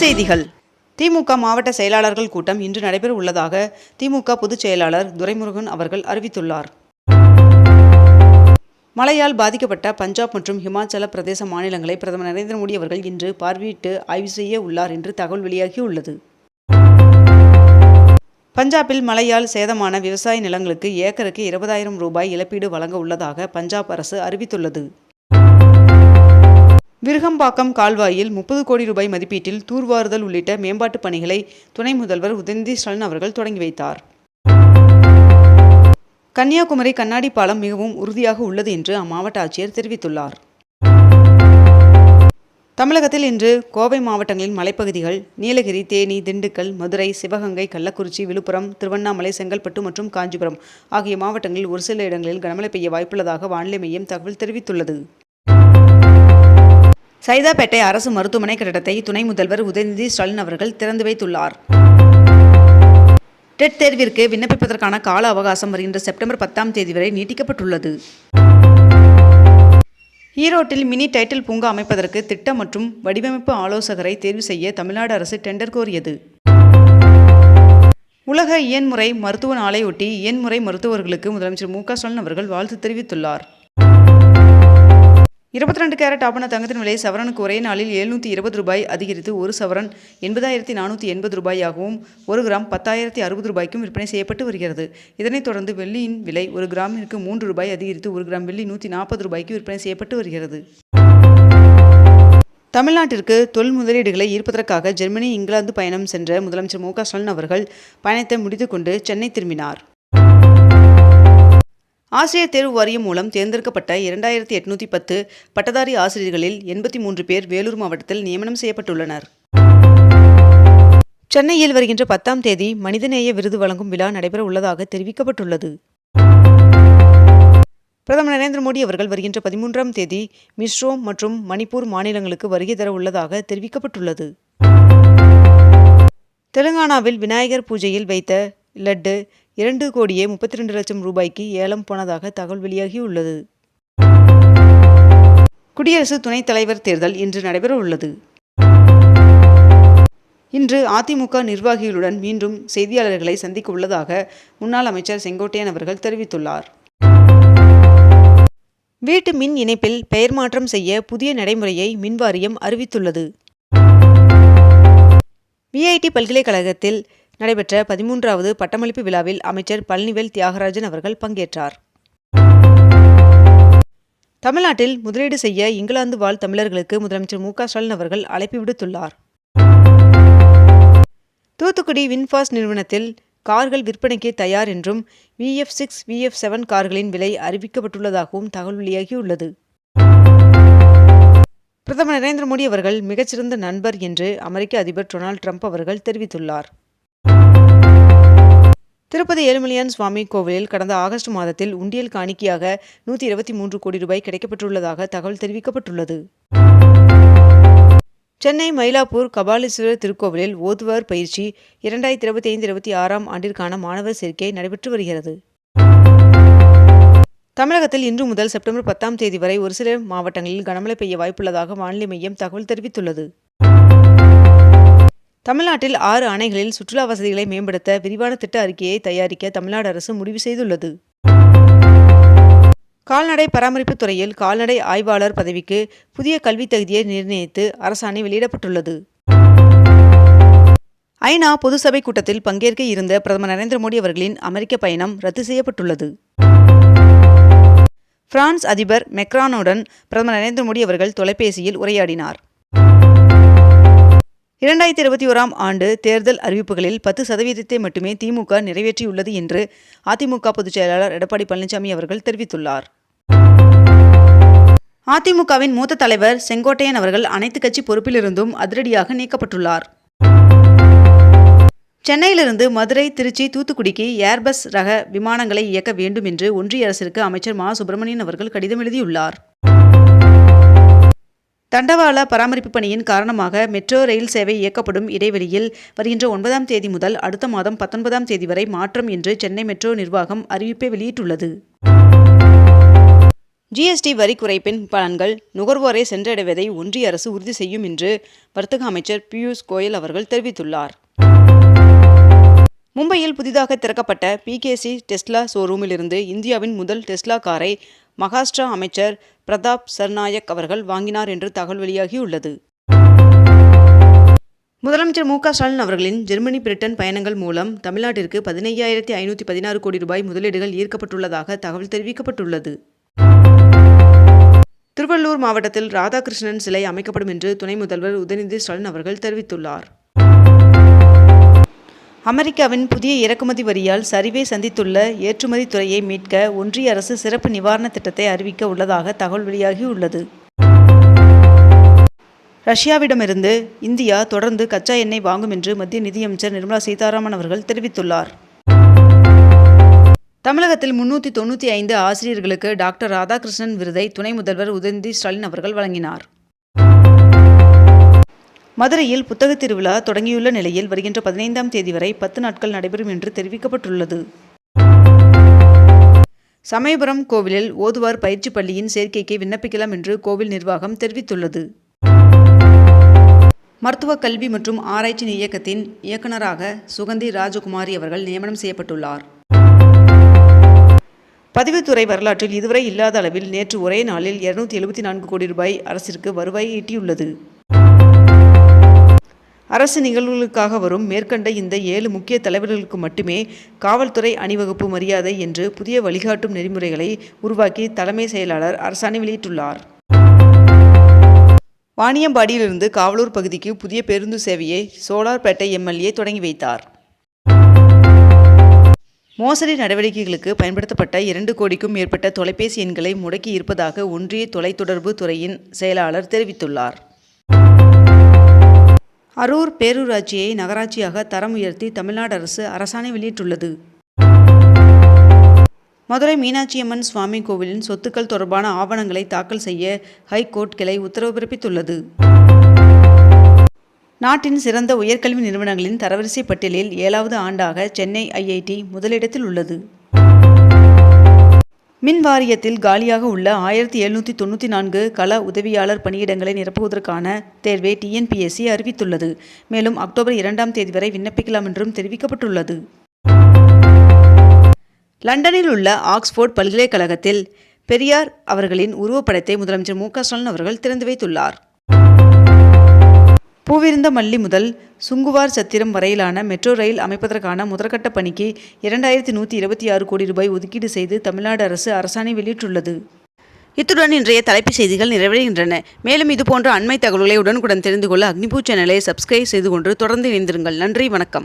செய்திகள். திமுக மாவட்ட செயலாளர்கள் கூட்டம் இன்று நடைபெற உள்ளதாக திமுக பொதுச் செயலாளர் துரைமுருகன் அவர்கள் அறிவித்துள்ளார். மழையால் பாதிக்கப்பட்ட பஞ்சாப் மற்றும் ஹிமாச்சல பிரதேச மாநிலங்களை பிரதமர் நரேந்திர மோடி அவர்கள் இன்று பார்வையிட்டு ஆய்வு செய்ய உள்ளார் என்று தகவல் வெளியாகியுள்ளது. பஞ்சாபில் மழையால் சேதமான விவசாய நிலங்களுக்கு ஏக்கருக்கு இருபதாயிரம் ரூபாய் இழப்பீடு வழங்க உள்ளதாக பஞ்சாப் அரசு அறிவித்துள்ளது. விருகம்பாக்கம் கால்வாயில் முப்பது கோடி ரூபாய் மதிப்பீட்டில் தூர்வாறுதல் உள்ளிட்ட மேம்பாட்டுப் பணிகளை துணை முதல்வர் உதயநிதி ஸ்டாலின் அவர்கள் தொடங்கி வைத்தார். கன்னியாகுமரி கண்ணாடி பாலம் மிகவும் உறுதியாக உள்ளது என்று அம்மாவட்ட ஆட்சியர் தெரிவித்துள்ளார். தமிழகத்தில் இன்று கோவை மாவட்டங்களின் மலைப்பகுதிகள் நீலகிரி தேனி திண்டுக்கல் மதுரை சிவகங்கை கள்ளக்குறிச்சி விழுப்புரம் திருவண்ணாமலை செங்கல்பட்டு மற்றும் காஞ்சிபுரம் ஆகிய மாவட்டங்களில் ஒரு சில இடங்களில் கனமழை பெய்ய வாய்ப்புள்ளதாக வானிலை மையம் தகவல் தெரிவித்துள்ளது. சைதாப்பேட்டை அரசு மருத்துவமனை கட்டடத்தை துணை முதல்வர் உதயநிதி ஸ்டாலின் அவர்கள் திறந்து வைத்துள்ளார். டெட் தேர்விற்கு விண்ணப்பிப்பதற்கான கால அவகாசம் வருகின்ற செப்டம்பர் பத்தாம் தேதி வரை நீட்டிக்கப்பட்டுள்ளது. ஈரோட்டில் மினி டைட்டில் பூங்கா அமைப்பதற்கு திட்டம் மற்றும் வடிவமைப்பு ஆலோசகரை தேர்வு செய்ய தமிழ்நாடு அரசு டெண்டர் கோரியது. உலக இயன்முறை மருத்துவ நாளையொட்டி இயன்முறை மருத்துவர்களுக்கு முதலமைச்சர் மு க ஸ்டாலின் அவர்கள் வாழ்த்து தெரிவித்துள்ளார். இருபத்தி ரெண்டு கேரட் ஆபண தங்கத்தின் விலை சவரனுக்கு ஒரே நாளில் எழுநூற்றி இருபது ரூபாய் அதிகரித்து ஒரு சவரன் எண்பதாயிரத்தி நானூற்றி எண்பது ரூபாயாகவும் ஒரு கிராம் பத்தாயிரத்தி அறுபது ரூபாய்க்கும் விற்பனை செய்யப்பட்டு வருகிறது. இதனைத் தொடர்ந்து வெள்ளியின் விலை ஒரு கிராமிற்கு மூன்று ரூபாய் அதிகரித்து ஒரு கிராம் வெள்ளி நூற்றி நாற்பது ரூபாய்க்கு விற்பனை செய்யப்பட்டு வருகிறது. தமிழ்நாட்டிற்கு தொழில் முதலீடுகளை ஈர்ப்பதற்காக ஜெர்மனி இங்கிலாந்து பயணம் சென்ற முதலமைச்சர் மு க ஸ்டாலின் அவர்கள் பயணத்தை முடித்துக்கொண்டு சென்னை திரும்பினார். ஆசிரியர் தேர்வு வாரியம் மூலம் தேர்ந்தெடுக்கப்பட்ட இரண்டாயிரத்தி எட்நூற்றி பத்து பட்டதாரி ஆசிரியர்களில் எண்பத்தி மூன்று பேர் வேலூர் மாவட்டத்தில் நியமனம் செய்யப்பட்டுள்ளனர். சென்னையில் வருகின்ற பத்தாம் தேதி மனிதநேய விருது வழங்கும் விழா நடைபெற உள்ளதாக தெரிவிக்கப்பட்டுள்ளது. பிரதமர் நரேந்திர மோடி அவர்கள் வருகின்ற பதிமூன்றாம் தேதி மிஸ்ரோ மற்றும் மணிப்பூர் மாநிலங்களுக்கு வருகை தர உள்ளதாக தெரிவிக்கப்பட்டுள்ளது. தெலுங்கானாவில் விநாயகர் பூஜையில் வைத்த லட்டு இரண்டு கோடியே முப்பத்தி ரெண்டு லட்சம் ரூபாய்க்கு ஏலம் போனதாக தகவல் வெளியாகியுள்ளது. குடியரசு துணைத் தலைவர் தேர்தல் இன்று நடைபெற உள்ளது இன்று அதிமுக நிர்வாகிகளுடன் மீண்டும் செய்தியாளர்களை சந்திக்க உள்ளதாக முன்னாள் அமைச்சர் செங்கோட்டையன் அவர்கள் தெரிவித்துள்ளார். வீட்டு மின் இணைப்பில் பெயர் மாற்றம் செய்ய புதிய நடைமுறையை மின்வாரியம் அறிவித்துள்ளது. விஐடி பல்கலைக்கழகத்தில் நடைபெற்ற பதிமூன்றாவது பட்டமளிப்பு விழாவில் அமைச்சர் பழனிவேல் தியாகராஜன் அவர்கள் பங்கேற்றார். தமிழ்நாட்டில் முதலீடு செய்ய இங்கிலாந்து வாழ் தமிழர்களுக்கு முதலமைச்சர் மு ஸ்டாலின் அவர்கள் அழைப்பு விடுத்துள்ளார். தூத்துக்குடி வின்ஃபாஸ்ட் நிறுவனத்தில் கார்கள் விற்பனைக்கு தயார் என்றும் விஎஃப் சிக்ஸ் விஎஃப் செவன் கார்களின் விலை அறிவிக்கப்பட்டுள்ளதாகவும் தகவல் வெளியாகியுள்ளது. பிரதமர் நரேந்திர மோடி அவர்கள் மிகச்சிறந்த நண்பர் என்று அமெரிக்க அதிபர் டொனால்ட் ட்ரம்ப் அவர்கள் தெரிவித்துள்ளார். திருப்பதி ஏழுமலையான் சுவாமி கோவிலில் கடந்த ஆகஸ்ட் மாதத்தில் உண்டியல் காணிக்கையாக நூற்றி இருபத்தி மூன்று கோடி ரூபாய் கிடைக்கப்பட்டுள்ளதாக தகவல் தெரிவிக்கப்பட்டுள்ளது. சென்னை மயிலாப்பூர் கபாலீஸ்வரர் திருக்கோவிலில் ஓதுவார் பயிற்சி இரண்டாயிரத்தி இருபத்தி ஐந்து இருபத்தி ஆறாம் ஆண்டிற்கான மாணவர் சேர்க்கை நடைபெற்று வருகிறது. தமிழகத்தில் இன்று முதல் செப்டம்பர் பத்தாம் தேதி வரை ஒரு சில மாவட்டங்களில் கனமழை பெய்ய வாய்ப்புள்ளதாக வானிலை மையம் தகவல் தெரிவித்துள்ளது. தமிழ்நாட்டில் ஆறு அணைகளில் சுற்றுலா வசதிகளை மேம்படுத்த விரிவான திட்ட அறிக்கையை தயாரிக்க தமிழ்நாடு அரசு முடிவு செய்துள்ளது. கால்நடை பராமரிப்பு துறையில் கால்நடை ஆய்வாளர் பதவிக்கு புதிய கல்வித் தகுதியை நிர்ணயித்து அரசாணை வெளியிடப்பட்டுள்ளது. ஐநா பொதுசபை கூட்டத்தில் பங்கேற்க இருந்த பிரதமர் நரேந்திர மோடி அவர்களின் அமெரிக்க பயணம் ரத்து செய்யப்பட்டுள்ளது. பிரான்ஸ் அதிபர் மெக்ரானுடன் பிரதமர் நரேந்திர மோடி அவர்கள் தொலைபேசியில் உரையாடினார். இரண்டாயிரத்தி இருபத்தி ஓராம் ஆண்டு தேர்தல் அறிவிப்புகளில் பத்து சதவீதத்தை மட்டுமே திமுக நிறைவேற்றியுள்ளது என்று அதிமுக பொதுச் செயலாளர் எடப்பாடி பழனிசாமி அவர்கள் தெரிவித்துள்ளார். அதிமுகவின் மூத்த தலைவர் செங்கோட்டையன் அவர்கள் அனைத்து கட்சி பொறுப்பிலிருந்தும் அதிரடியாக நீக்கப்பட்டுள்ளார். சென்னையிலிருந்து மதுரை திருச்சி தூத்துக்குடிக்கு ஏர்பஸ் ரக விமானங்களை இயக்க வேண்டும் என்று ஒன்றிய அரசிற்கு அமைச்சர் மா. சுப்பிரமணியன் அவர்கள் கடிதம் எழுதியுள்ளார். தண்டவாள பராமரிப்பு பணியின் காரணமாக மெட்ரோ ரயில் சேவை இயக்கப்படும் இடைவெளியில் வருகின்ற ஒன்பதாம் தேதி முதல் அடுத்த மாதம் பத்தொன்பதாம் தேதி வரை மாற்றம் என்று சென்னை மெட்ரோ நிர்வாகம் அறிவிப்பை வெளியிட்டுள்ளது. ஜிஎஸ்டி வரி குறைப்பின் பலன்கள் நுகர்வோரை சென்றடைவதை ஒன்றிய அரசு உறுதி செய்யும் என்று வர்த்தக அமைச்சர் பியூஷ் கோயல் அவர்கள் தெரிவித்துள்ளார். மும்பையில் புதிதாக திறக்கப்பட்ட பிகேசி டெஸ்லா ஷோரூமிலிருந்து இந்தியாவின் முதல் டெஸ்லா காரை மகாராஷ்டிரா அமைச்சர் பிரதாப் சர்நாயக் அவர்கள் வாங்கினார் என்று தகவல் வெளியாகியுள்ளது. முதலமைச்சர் மு க ஸ்டாலின் அவர்களின் ஜெர்மனி பிரிட்டன் பயணங்கள் மூலம் தமிழ்நாட்டிற்கு பதினையாயிரத்தி ஐநூற்றி பதினாறு கோடி ரூபாய் முதலீடுகள் ஈர்க்கப்பட்டுள்ளதாக தகவல் தெரிவிக்கப்பட்டுள்ளது. திருவள்ளூர் மாவட்டத்தில் ராதாகிருஷ்ணன் சிலை அமைக்கப்படும் என்று துணை முதல்வர் உதயநிதி ஸ்டாலின் அவர்கள் தெரிவித்துள்ளார். அமெரிக்காவின் புதிய இறக்குமதி வரியால் சரிவை சந்தித்துள்ள ஏற்றுமதி துறையை மீட்க ஒன்றிய அரசு சிறப்பு நிவாரண திட்டத்தை அறிவிக்க உள்ளதாக தகவல் வெளியாகியுள்ளது. ரஷ்யாவிடமிருந்து இந்தியா தொடர்ந்து கச்சா எண்ணெய் வாங்கும் என்று மத்திய நிதியமைச்சர் நிர்மலா சீதாராமன் அவர்கள் தெரிவித்துள்ளார். தமிழகத்தில் முன்னூற்றி தொண்ணூற்றி ஐந்து ஆசிரியர்களுக்கு டாக்டர் ராதாகிருஷ்ணன் விருதை துணை முதல்வர் உதயநிதி ஸ்டாலின் அவர்கள் வழங்கினார். மதுரையில் புத்தக திருவிழா தொடங்கியுள்ள நிலையில் வருகின்ற பதினைந்தாம் தேதி வரை பத்து நாட்கள் நடைபெறும் என்று தெரிவிக்கப்பட்டுள்ளது. சமயபுரம் கோவிலில் ஓதுவார் பயிற்சி பள்ளியின் சேர்க்கைக்கு விண்ணப்பிக்கலாம் என்று கோவில் நிர்வாகம் தெரிவித்துள்ளது. மருத்துவ கல்வி மற்றும் ஆராய்ச்சி இயக்கத்தின் இயக்குநராக சுகந்தி ராஜகுமாரி அவர்கள் நியமனம் செய்யப்பட்டுள்ளார். பதிவுத்துறை வரலாற்றில் இதுவரை இல்லாத அளவில் நேற்று ஒரே நாளில் இருநூத்தி எழுபத்தி நான்கு கோடி ரூபாய் அரசிற்கு வருவாய் ஈட்டியுள்ளது. அரசு நிகழ்வுகளுக்காக வரும் மேற்கண்ட இந்த ஏழு முக்கிய தலைவர்களுக்கு மட்டுமே காவல்துறை அணிவகுப்பு மரியாதை என்று புதிய வழிகாட்டும் நெறிமுறைகளை உருவாக்கி தலைமை செயலாளர் அரசாணை வெளியிட்டுள்ளார். வாணியம்பாடியிலிருந்து காவலூர் பகுதிக்கு புதிய பேருந்து சேவையை சோலார்பேட்டை எம்எல்ஏ தொடங்கி வைத்தார். மோசடி நடவடிக்கைகளுக்கு பயன்படுத்தப்பட்ட இரண்டு கோடிக்கும் மேற்பட்ட தொலைபேசி எண்களை முடக்கி இருப்பதாக ஒன்றிய தொலைத்தொடர்பு துறையின் செயலாளர் தெரிவித்துள்ளார். அரூர் பேரூராட்சியை நகராட்சியாக தரம் உயர்த்தி தமிழ்நாடு அரசு அரசாணை வெளியிட்டுள்ளது. மதுரை மீனாட்சியம்மன் சுவாமி கோவிலின் சொத்துக்கள் தொடர்பான ஆவணங்களை தாக்கல் செய்ய ஹைகோர்ட் கிளை உத்தரவு பிறப்பித்துள்ளது. நாட்டின் சிறந்த உயர்கல்வி நிறுவனங்களின் தரவரிசை பட்டியலில் ஏழாவது ஆண்டாக சென்னை ஐஐடி முதலிடத்தில் உள்ளது. மின் வாரியத்தில் காலியாக உள்ள ஆயிரத்தி எழுநூற்றி தொண்ணூற்றி நான்கு கள உதவியாளர் பணியிடங்களை நிரப்புவதற்கான தேர்வை டிஎன்பிஎஸ்சி அறிவித்துள்ளது. மேலும் அக்டோபர் இரண்டாம் தேதி வரை விண்ணப்பிக்கலாம் என்றும் தெரிவிக்கப்பட்டுள்ளது. லண்டனில் உள்ள ஆக்ஸ்போர்ட் பல்கலைக்கழகத்தில் பெரியார் அவர்களின் உருவப்படத்தை முதலமைச்சர் மு க ஸ்டாலின் அவர்கள் திறந்து வைத்துள்ளார். பூவிருந்த மல்லி முதல் சுங்குவார் சத்திரம் வரையிலான மெட்ரோ ரயில் அமைப்பதற்கான முதற்கட்ட பணிக்கு இரண்டாயிரத்தி நூற்றி இருபத்தி ஆறு கோடி ரூபாய் ஒதுக்கீடு செய்து தமிழ்நாடு அரசு அரசாணை வெளியிட்டுள்ளது. இத்துடன் இன்றைய தலைப்புச் செய்திகள் நிறைவடைகின்றன. மேலும் இதுபோன்ற அண்மை தகவல்களை உடனுக்குடன் தெரிந்து கொள்ள அக்னிபூ சேனலை சப்ஸ்கிரைப் செய்து கொண்டு தொடர்ந்து இணைந்திருங்கள். நன்றி வணக்கம்.